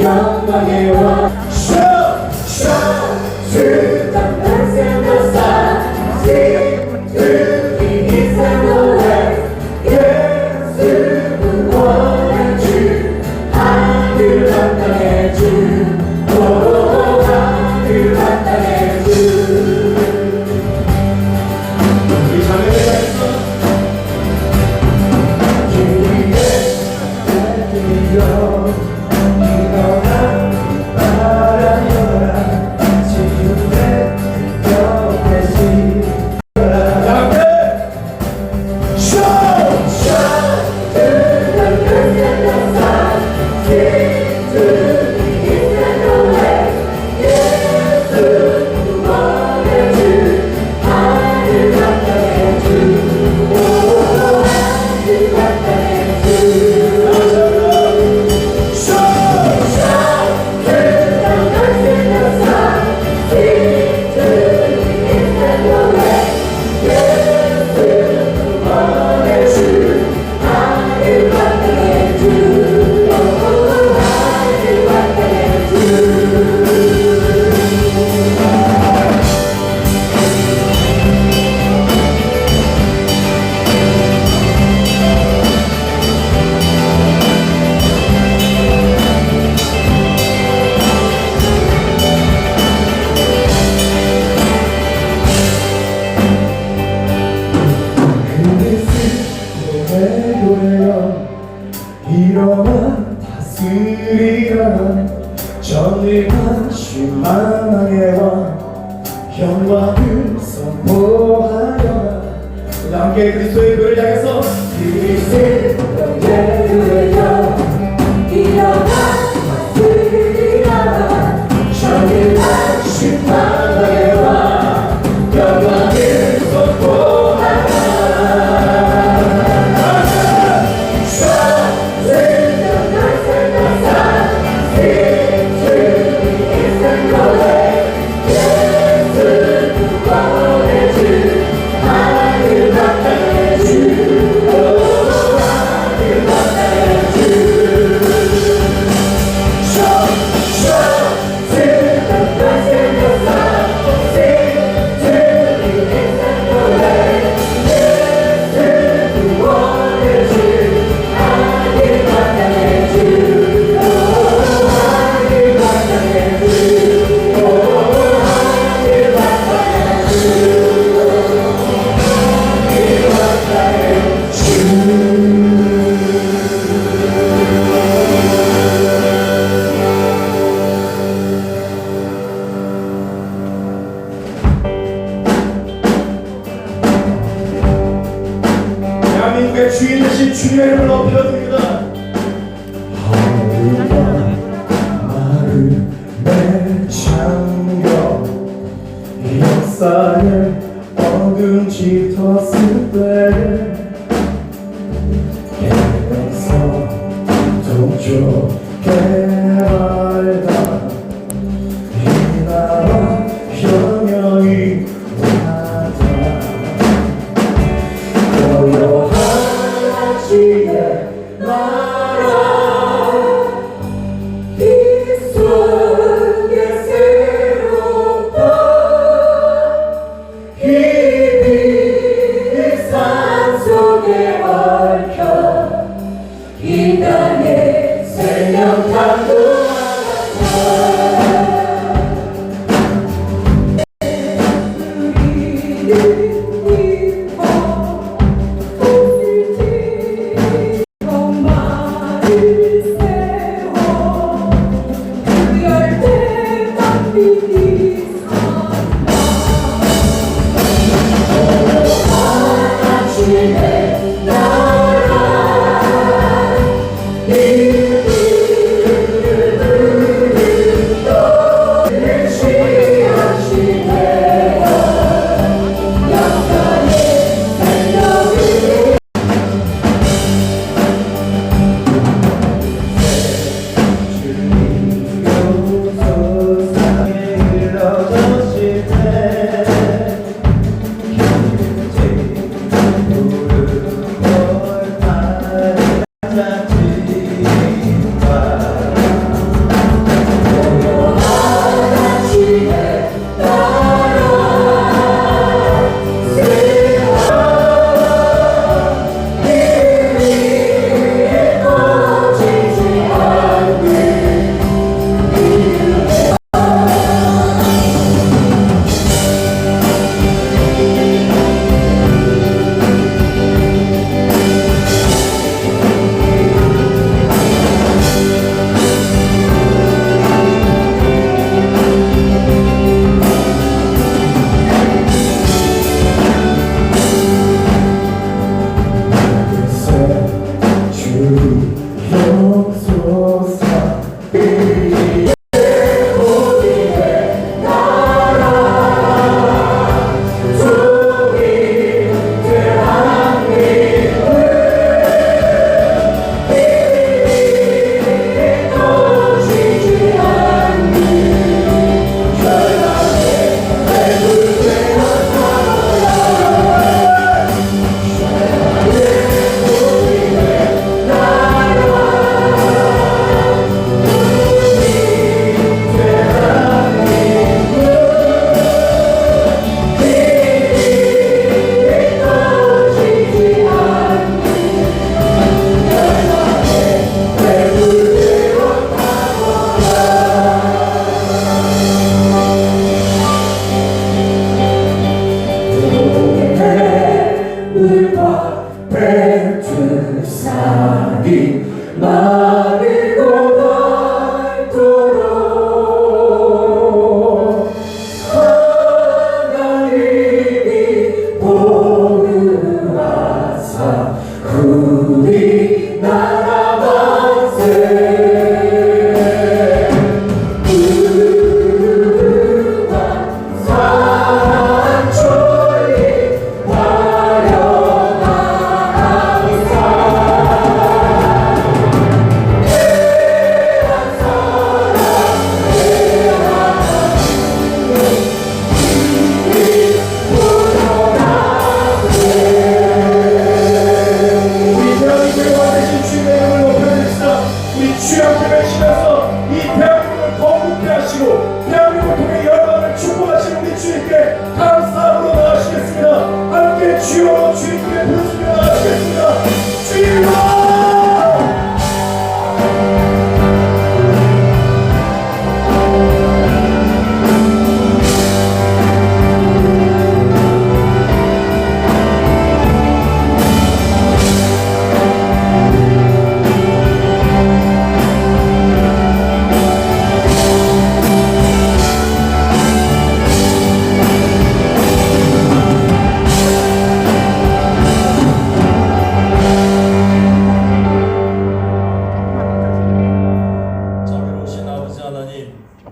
영광의 왕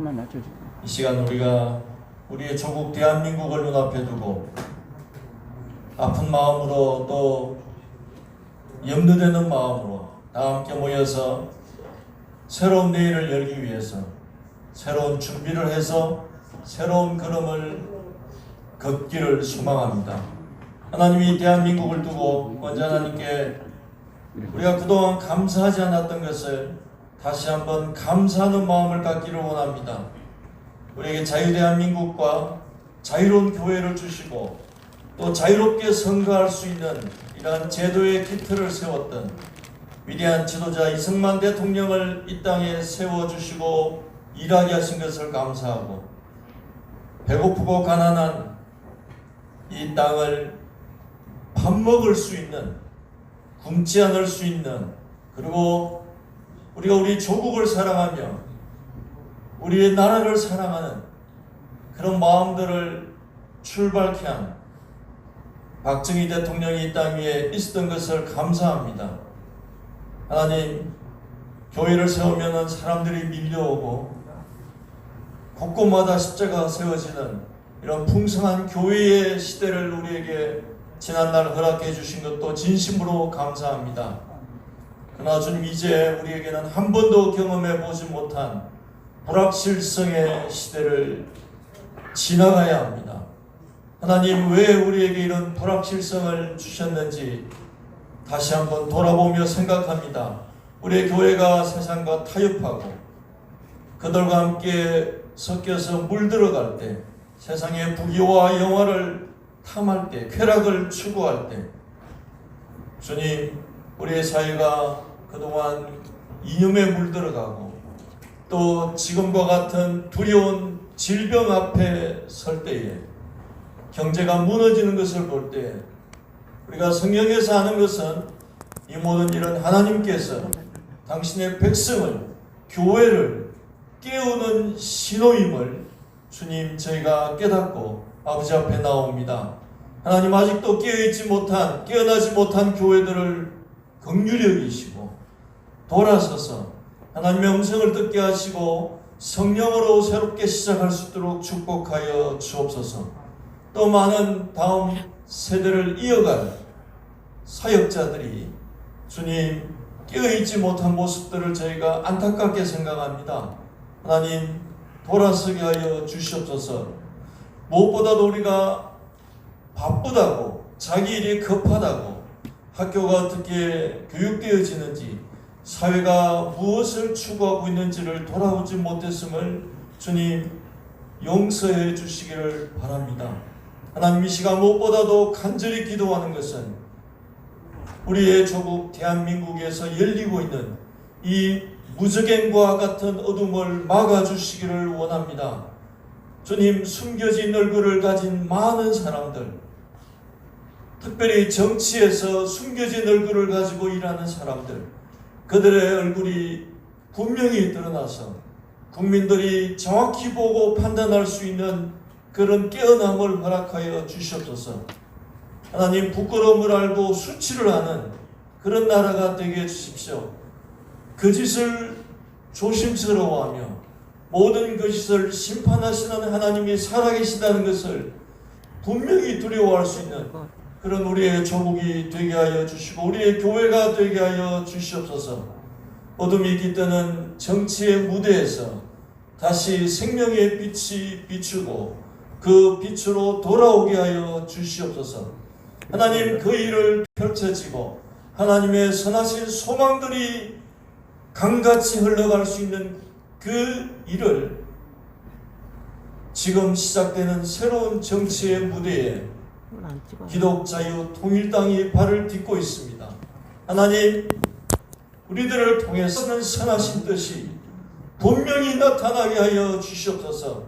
조금만 낮춰주세요. 이 시간 우리가 우리의 조국 대한민국을 눈앞에 두고 아픈 마음으로 또 염려되는 마음으로 다 함께 모여서 새로운 내일을 열기 위해서 새로운 준비를 해서 새로운 걸음을 걷기를 소망합니다. 하나님이 대한민국을 두고 먼저 하나님께 우리가 그동안 감사하지 않았던 것을 다시 한번 감사하는 마음을 갖기를 원합니다. 우리에게 자유 대한민국과 자유로운 교회를 주시고 또 자유롭게 선거할 수 있는 이러한 제도의 기틀을 세웠던 위대한 지도자 이승만 대통령을 이 땅에 세워주시고 일하게 하신 것을 감사하고 배고프고 가난한 이 땅을 밥 먹을 수 있는 굶지 않을 수 있는 그리고 우리가 우리 조국을 사랑하며 우리의 나라를 사랑하는 그런 마음들을 출발케 한 박정희 대통령이 이 땅 위에 있었던 것을 감사합니다. 하나님, 교회를 세우면 사람들이 밀려오고 곳곳마다 십자가가 세워지는 이런 풍성한 교회의 시대를 우리에게 지난날 허락해 주신 것도 진심으로 감사합니다. 그러나 주님 이제 우리에게는 한 번도 경험해 보지 못한 불확실성의 시대를 지나가야 합니다. 하나님 왜 우리에게 이런 불확실성을 주셨는지 다시 한번 돌아보며 생각합니다. 우리의 교회가 세상과 타협하고 그들과 함께 섞여서 물들어갈 때 세상의 부귀와 영화를 탐할 때 쾌락을 추구할 때 주님 우리의 사회가 그동안 이념에 물들어가고 또 지금과 같은 두려운 질병 앞에 설 때에 경제가 무너지는 것을 볼때 우리가 성경에서 하는 것은 이 모든 일은 하나님께서 당신의 백성을 교회를 깨우는 신호임을 주님 저희가 깨닫고 아버지 앞에 나옵니다. 하나님 아직도 깨어있지 못한 깨어나지 못한 교회들을 긍휼히 여기시고 돌아서서 하나님의 음성을 듣게 하시고 성령으로 새롭게 시작할 수 있도록 축복하여 주옵소서. 또 많은 다음 세대를 이어갈 사역자들이 주님 깨어있지 못한 모습들을 저희가 안타깝게 생각합니다. 하나님 돌아서게 하여 주시옵소서. 무엇보다도 우리가 바쁘다고 자기 일이 급하다고 학교가 어떻게 교육되어지는지 사회가 무엇을 추구하고 있는지를 돌아오지 못했음을 주님 용서해 주시기를 바랍니다. 하나님 이 시간 무엇보다도 간절히 기도하는 것은 우리의 조국 대한민국에서 열리고 있는 이 무적행과 같은 어둠을 막아 주시기를 원합니다. 주님 숨겨진 얼굴을 가진 많은 사람들 특별히 정치에서 숨겨진 얼굴을 가지고 일하는 사람들 그들의 얼굴이 분명히 드러나서 국민들이 정확히 보고 판단할 수 있는 그런 깨어남을 허락하여 주시옵소서. 하나님 부끄러움을 알고 수치를 하는 그런 나라가 되게 해주십시오. 그 짓을 조심스러워하며 모든 것을 심판하시는 하나님이 살아계시다는 것을 분명히 두려워할 수 있는 그런 우리의 조국이 되게 하여 주시고 우리의 교회가 되게 하여 주시옵소서. 어둠이 깃드는 정치의 무대에서 다시 생명의 빛이 비추고 그 빛으로 돌아오게 하여 주시옵소서. 하나님 그 일을 펼쳐지고 하나님의 선하신 소망들이 강같이 흘러갈 수 있는 그 일을 지금 시작되는 새로운 정치의 무대에. 기독자유 통일당이 발을 딛고 있습니다. 하나님, 우리들을 통해서는 선하신 뜻이 분명히 나타나게 하여 주시옵소서.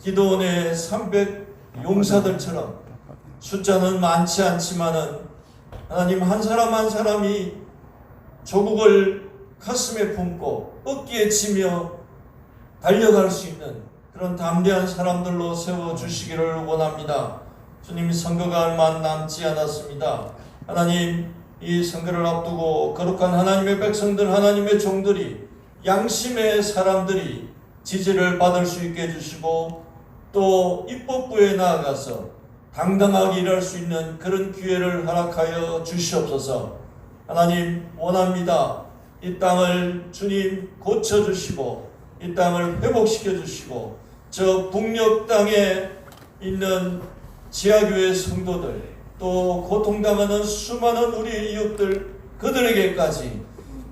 기도원의 300 용사들처럼 숫자는 많지 않지만은 하나님 한 사람 한 사람이 조국을 가슴에 품고 어깨에 치며 달려갈 수 있는 그런 담대한 사람들로 세워 주시기를 원합니다. 주님 선거가 얼마 남지 않았습니다. 하나님 이 선거를 앞두고 거룩한 하나님의 백성들 하나님의 종들이 양심의 사람들이 지지를 받을 수 있게 해주시고 또 입법부에 나아가서 당당하게 일할 수 있는 그런 기회를 허락하여 주시옵소서. 하나님 원합니다. 이 땅을 주님 고쳐 주시고 이 땅을 회복시켜 주시고 저 북녘 땅에 있는 지하교회 성도들 또 고통당하는 수많은 우리 이웃들 그들에게까지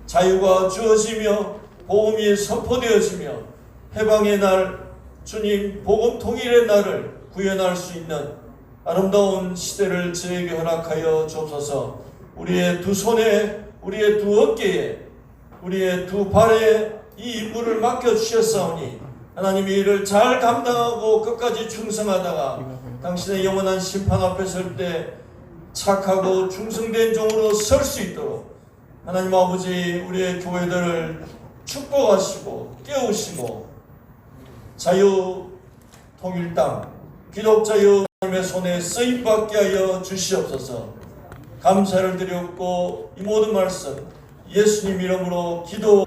자유가 주어지며 복음이 선포되어지며 해방의 날 주님 복음 통일의 날을 구현할 수 있는 아름다운 시대를 저에게 허락하여 주옵소서. 우리의 두 손에 우리의 두 어깨에 우리의 두 발에 이 임무를 맡겨 주셨사오니 하나님이 이를 잘 감당하고 끝까지 충성하다가 당신의 영원한 심판 앞에 설 때 착하고 충성된 종으로 설 수 있도록 하나님 아버지 우리의 교회들을 축복하시고 깨우시고 자유 통일당 기독자유 하나님의 손에 쓰임받게 하여 주시옵소서. 감사를 드렸고 이 모든 말씀 예수님 이름으로 기도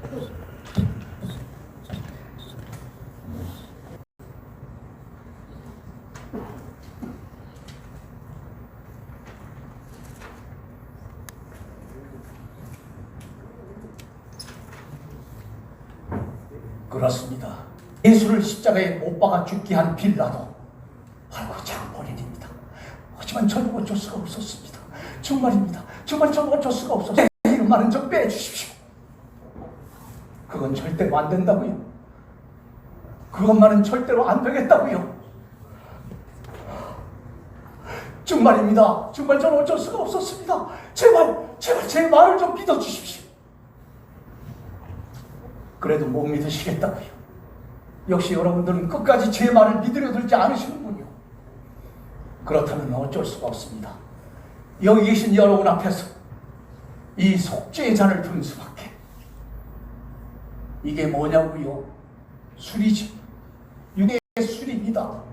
그렇습니다. 예수를 십자가에 못 박아 죽게 한 빌라도 아이고 장본인입니다. 하지만 저는 어쩔 수가 없었습니다. 정말입니다. 정말 저는 어쩔 수가 없었어요. 이런 말은 좀 빼주십시오. 그건 절대로 안 된다고요. 그것만은 절대로 안 되겠다고요. 정말입니다. 정말 저는 어쩔 수가 없었습니다. 제발, 제발 제 말을 좀 믿어주십시오. 그래도 못 믿으시겠다고요. 역시 여러분들은 끝까지 제 말을 믿으려 들지 않으시는군요. 그렇다면 어쩔 수가 없습니다. 여기 계신 여러분 앞에서 이 속죄의 잔을 든 수밖에. 이게 뭐냐고요? 술이지. 육의 술입니다.